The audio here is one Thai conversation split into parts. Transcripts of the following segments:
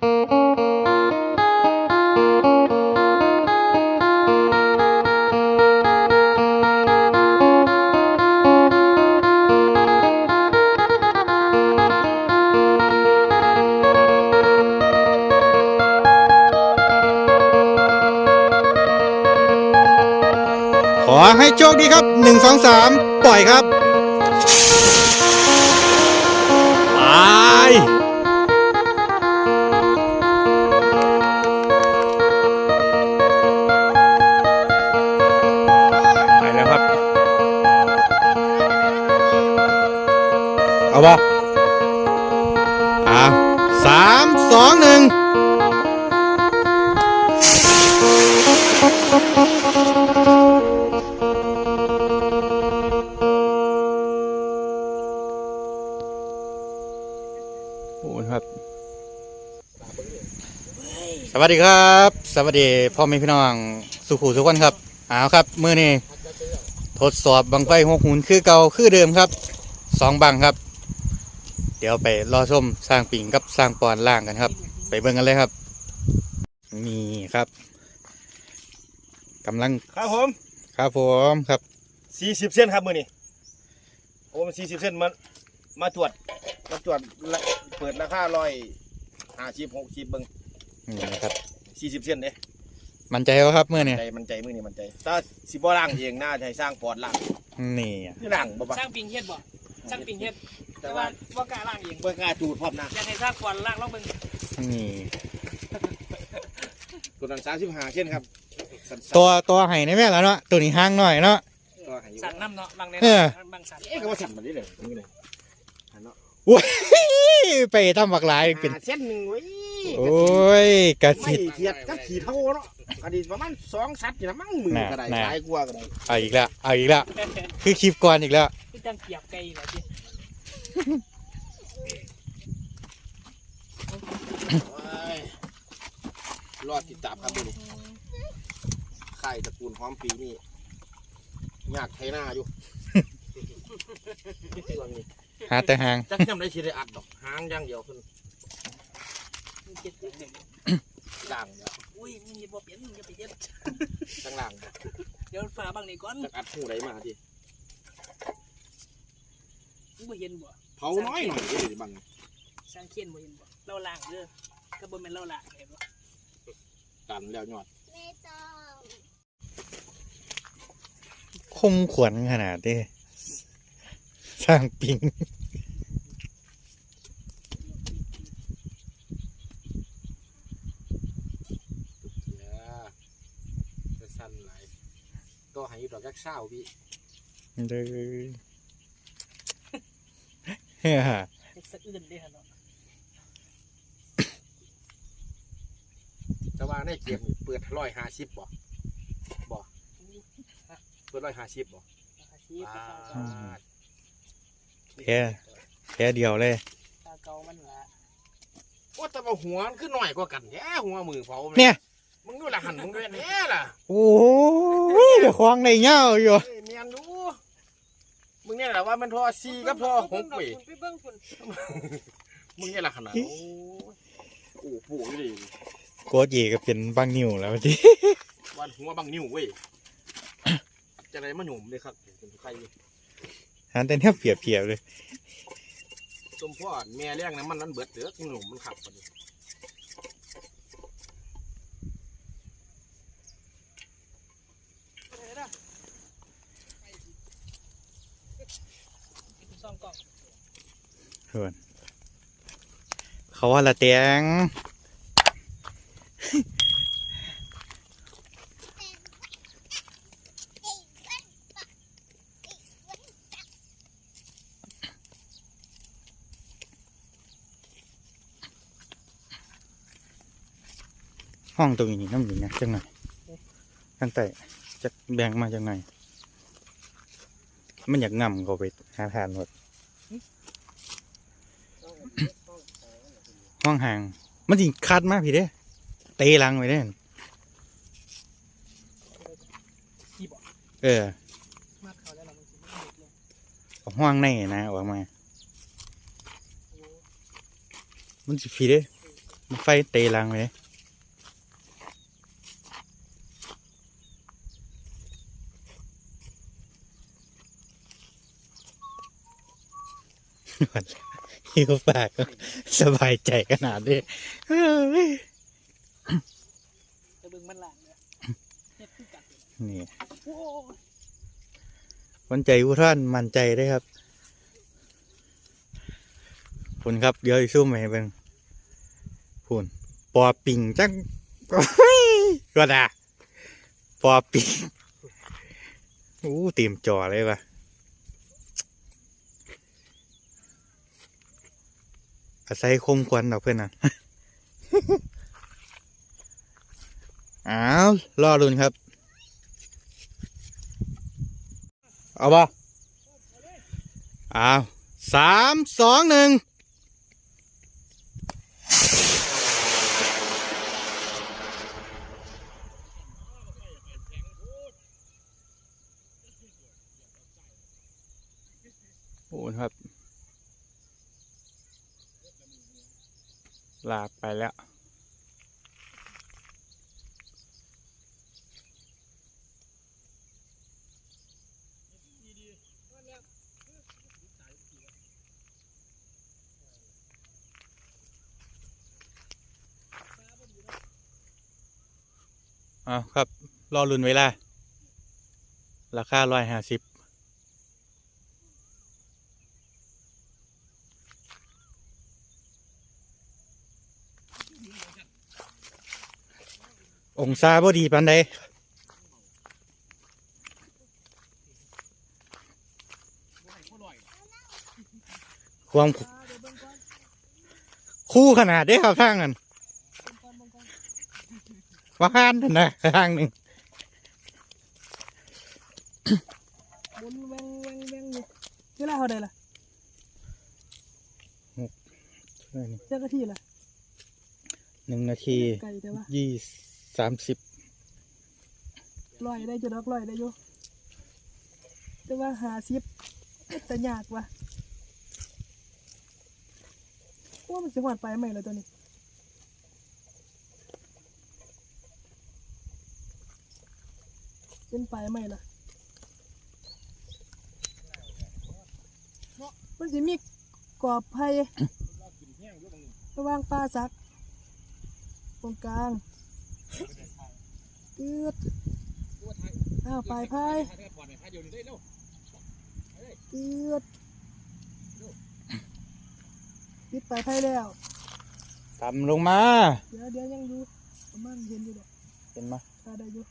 ขอให้โชคดีครับหนึ่งสองสามปล่อยครับ ไปไป เอาบ่อ่าสามสองหนึ่งโอ้ครับ สวัสดีครับ สวัสดีพ่อแม่พี่น้องสุขุทุกคนครับเอาวครับมือนี้ทดสอบบังไฟหกหุนคือเก่าคือเดิมครับสองบังครับ เดี๋ยวไปรอชมสร้างปิ่งกับสร้างปอนล่างกันครับ ไปเบิ่งกันเลยครับ นี่ครับกำลังครับผมครับผมครับสี่สิบเส้นครับมือนี่โอ้มันสี่สิบเส้นมามาตรวจมาตรวจละเปิดราคาร้อยห้าสิบหกสิบเบิ้งนี่นะครับสี่สิบเส้นเด้มันใจแล้วครับเมื่อนี้ใจมันใจมือนี่มันใจถ้าสิบ่ล่างเองน่าจะให้สร้างปอดล่างนี่นี่ล่างบ่ปะสร้างปิงเฮ็ดบ่สร้างปิงเฮ็ด แต่แต่ว่าว่าบ่กล้าล่างเองเบิ่งกล้าจูดพร้อมนะอยากให้สร้างก่อนล่างลองเบิ่งนี่ตัวนั้นสามสิบห้าเส้นครับสั้นๆตัวตัวไห้ในแม่แล้วเนาะตัวนี้ห้างหน่อยเนาะ ตัวให้อยู่สั่นน้ำเนาะบางแน่เออ บางสั่นเอ๊ะก็ว่าสั่นมาดิเลยนี่เลยอันเนาะอุ้ยไปทำบักหลายเป็นห้าเส้นหนึ่งเว้ยโอ้ยกระไม่สิเทียดก็ขี่เท่าเนาะอดีตประมาณสองสัตว์อยู่นะมั้งมือก็ได้น่ะ หลายกว่าก็ได้เอาอีกแล้วเอาอีกแล้วคือคลิปก่อนอีกแล้ว คือจังเกียบไก่เหรอจิ รอดติดตามครับดูดิไข่ตระกูลพร้อมปีนี่ยากไทหน้าอยู่ช่วงนี้หาแต่หางจักจำได้ชีได้อัดดอกหางอย่างเดียวขึ้นมันเจ็ดอย่างเดียวล่างเดียวอุ้ยมึงอย่าบ่เปลี่ยนมึงอย่าไปเฮ็ดจังล่างเดียวเดี๋ยวฝาบางนี่ก่อนจักอัดหูไรมาทีมึงบ่เห็นบ่ เผาน้อยหน่อยเลยบังสร้างเขียนบ่เห็นบ่เราล่างเด้อก็บ่แม่นเราล่างเห็นบ่ตันแล้วยอดคมขวนขนาดนี้สร้างปิงเดี๋ยวจะสั้นไหลายก็ใหายดอกยักษ์เศร้าพี่เลย เฮ้ยเฮ็ดสะอื่นเด้อเนาะแต่ว่าในเกมนี่เปิดร้อยห้าสิบบ่บ่เปิดร้อยห้าสิบบ่อาชีพว้าแค่แค่เดียวเลย ตาเก่ามันล่ะโอ้แต่ว่าหัวมันคือหน่อยกว่ากันแย่หัวมือเผาเนี่ย มึงดูละหันมึงด้วยแน่ล่ะโอ้ยเดี๋ยวควางในเงาอยู่เฮ้ยเมียนดู มึงเนี่ยแหละว่ามันทอซีกับทอหกเว้ยไปเบิ่งพุ่นมึงเนี่ยแหละขนาดโอ้ยโอ้ปู่นี่ดิโกดเย่ก็เป็นบางนิ้วแล้วทีวันหัวบังนิ้วเว้ยจะไรมาหนุ่มเลยครับเป็นใครหันแต่เนี่ยเปรียบเทียบเลยสมพ่อแม่เลี้ยงน้ำมันนั้นเบิดเด้อหนุ่มมันขับปะนี่ ซ่องกล้อง เพื่อนเขาว่าละเตียงห้องตรงนี้น้ำอยู่นะจังไงตั้งแต่จะแบ่งมาจังไงมันอยากง่ำเขาไปหาทานหมด ห้องห่าง มันสิคัดมากพี่เด้ เตะลังไปเด้เออห้องในนะออกมา มันสิพี่เด้ มันไฟเตะลังเลยวันละ หิวปากสบายใจขนาดนี้จะบึงมันล่างเด้อเฮ็ดคือกันนี่โอ้ยวันใจอุท่านมันใจได้ครับคุณครับ เดี๋ยวอีกสู้ใหม่เบิ่งพูนปอปิงจังก็ได่าปอปิงอู้เตรียมจอเลยว่ะ อาศัยคมควันดอกเพื่อนน่ะอ้าวรอรุนครับ เอาป่ะอ้าวสามสองหนึ่ง ลากไปแล้วอ้าครับ รอรุนเวลา ราคาร้อยห้าสิบ องศาพอดีปันใดความคู่ขนาดได้ครับทางนั้นว่าห้านนะทางหนึ่งหมุนแวงแวงแวงอยู่เวลาเท่าใดล่ะเจ้าหน้าที่ล่ะหนึ่งนาทีไกลแต่ว่ายี่ สามสิบลอยได้จะดอกลอยได้อยู่แต่ว่าหาซิปจะยากว่ะว่ามันสิหวานไปไหมเลยตัวนี้เป็นไปไหมล่ะมันสิมีกรอบไผ่ระว่างปลาสัก ตรงกลาง ตืดอ้าวปลายไผ่ตืดปิดปลายไผ่แล้วต่ำลงมา เดี๋ยวเดี๋ยวยังอยู่ประมาณเห็นอยู่ดอกเห็นไหมตาได้อยู่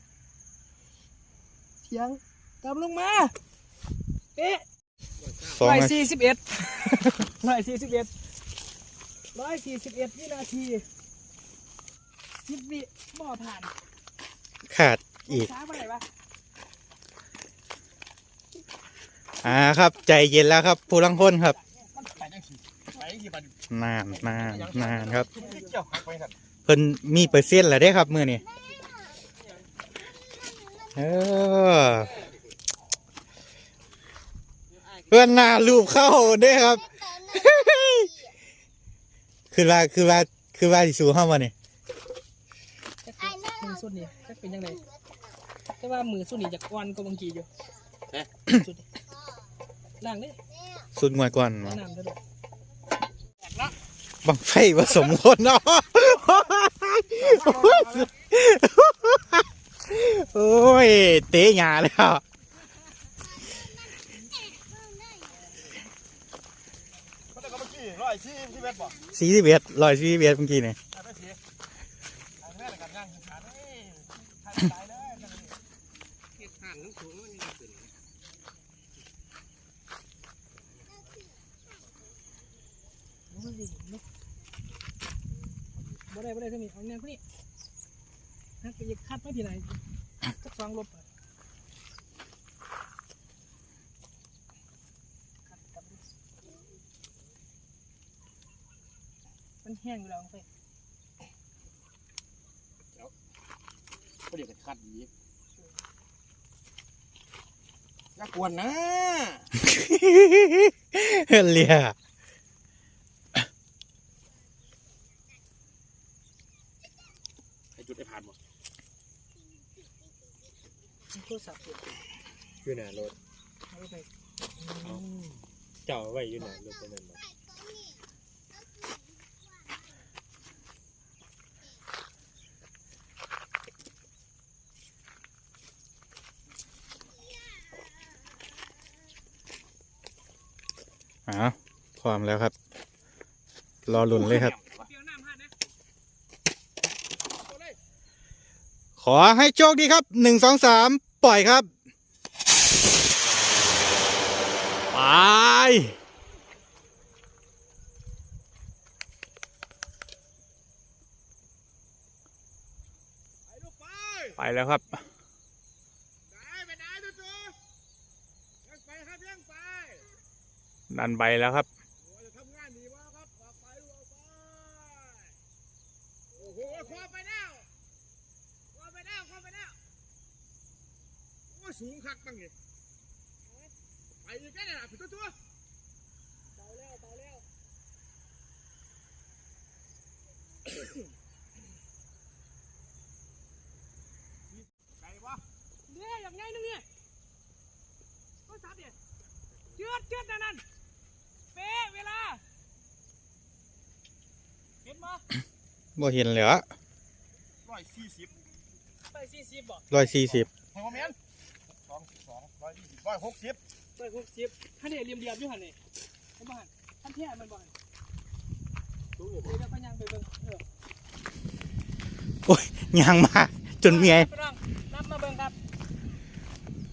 เถียงกลับลงมา เอ๊ะสองร้อยนาทีสี่สิบเอ็ดร้อยสี่สิบเอ็ดร้อยสี่สิบเอ็ดวินาที สิบวิบ่อผ่านขาดอีกช้าไปไหนวะอ่าครับ ใจเย็นแล้วครับ ผู้ลังคนครับมันไปยังสิไปยังสิบัดนานนานนานครับเกี่ยวหักไปสั่นเพิ่นมีเปอร์เซ็นต์แล้วเด้ครับมือนี่เออเพื่อนหน้ารูปเข้าเด้ครับ คือว่าคือว่าคือว่าสิสู้เข้ามาเนี่ยมือ สุดนี่จะเป็นยังไงแต่ว่ามือสุดนี่จะอ่อนกว่าบางกีอยู่สุดนี่ล่างเลยสุดงวยก่อนแนะนำด้วยบังไฟผสมคนเนาะโอ้ย เตะหยาเลยอะเขาแต่ก็เมื่อกี้ร้อยสี่สิบเอ็ดบ่สี่สิบเอ็ดร้อยสี่สิบเอ็ดเมื่อกี้เนี่ยไปไปสิอัน แม่ละกันย่างขาดเอ้ยใครตายเลยจันยังนี้บ่ได้บ่ได้เท่านี้เอาแนวนี้นักไปยิงคัดไม่ผิดไหนสักสองลบมันแห้งอยู่แล้วไป ก็เดี๋ยวกันคัดอีกน่ากวนนะเลียจุดได้ผ่านบ่โทรศัพท์เปิดอยู่หน้ารถเอาไป เจ้าไว้อยู่หน้ารถตรงนั้นบ่ อ่า พร้อมแล้วครับ รอลุ่นเลยครับเดี๋ยวน้ำหันนะขอให้โชคดีครับหนึ่งสองสามปล่อยครับ ไป ไปลูกไปไปแล้วครับได้ไปได้ตัวตัวยังไปครับยังไปดันใบแล้วครับ โอ้ยจะทำงานดีวะครับออกไปลูกออกไปโอ้โหคว้าไปแล้วคว้าไปแล้วคว้าไปแล้วโอ้ย สูงคักบังนี่ไปอีกแค่ไหนล่ะพี่ตัวตัวเบาแล้วเบาแล้วไก่วะเนี่ยอย่างไงนึงเนี่ยโทรศัพท์เนี่ยเจือดเจือดนั่นนั่นเป๊ะเวลา เห็นมั้ยบ่เห็นเลยอะร้อยสี่สิบไปสี่สิบบ่ร้อยสี่สิบพอแมนสองสอง ร้อยยี่สิบร้อยหกสิบไปหกสิบท่านเนี่ยเรียมเรียมๆอยู่หันนี่เห็นบ่หันท่านแท้มันบ่หันดูอยู่บ่เดี๋ยวพยังไปเบิ่งเออยังมาจนเมียพี่น้องนับมาเบิ่งครับ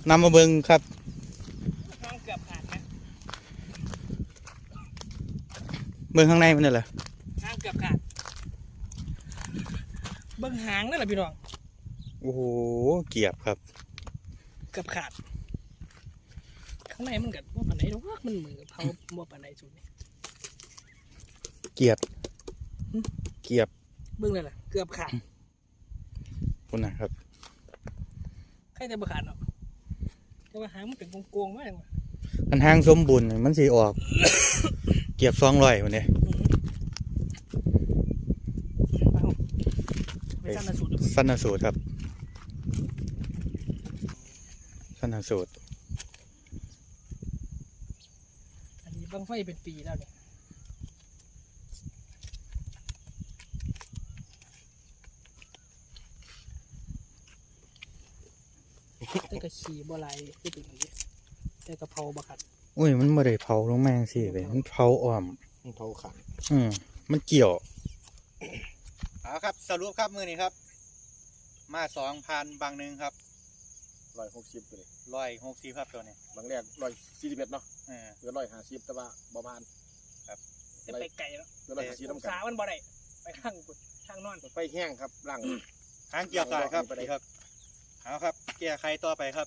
นำมาเบิงครับทางเกือบขาดนะเบิงข้างในมันนี่แหละทางเกือบขาดเบิ่งหางนั่นแหละพี่น้องโอ้โหเกียบครับ เกือบขาด ข้างในมันกัว่าปานไหนหรอกมันเหมือนกับเผาบ่ปานไหนสุดนี่เกียบหึเกียบเบิ่งเลยล่ะ เกือบขาดคุณนะครับใครจะบ่ขาดเนาะแต่ว่าหางมันเป็นโกงๆมากเลยมันห้างสมบูรณ์นี่มันสีออก เกียบสองร้อยวันนี้เอาไปสั้นสุดสั้นสูตรครับสั้นสูตร อันนี้ บังไฟเป็นปีแล้วเนี่ยแต่ก็ขี่บ่ไหลคือเป็นอย่างนี้แต่กะเพราบ่ขัดอุ้ยมันไม่ได้เผาลงมาสิเลยมันเผาอ้อมเท่าขันอืมมันเกี่ยวเอาครับ สรุปครับมือนี้ครับ มาสองพันบางหนึ่งครับ ร้อยหกสิบไปเลยร้อยหกสิบครับตัวนี้บางแรกร้อยสี่สิบเอ็ดเนาะเออ เหลือร้อยห้าสิบแต่ว่าประมาณจะไปไกลแล้วเหลือร้อยห้าสิบองน้ำกัศานมันบ่ได้ไปข้างกุดข้างนอนไฟแห้งครับล่าง หางเกี่ยวขาดครับไปเลยนี่ครับเอาครับ แก้ไขต่อไปครับ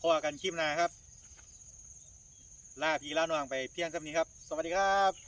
พอกันคลิปหนาครับ ลาพี่ลาน้องไปเพียงเท่านี้ครับ สวัสดีครับ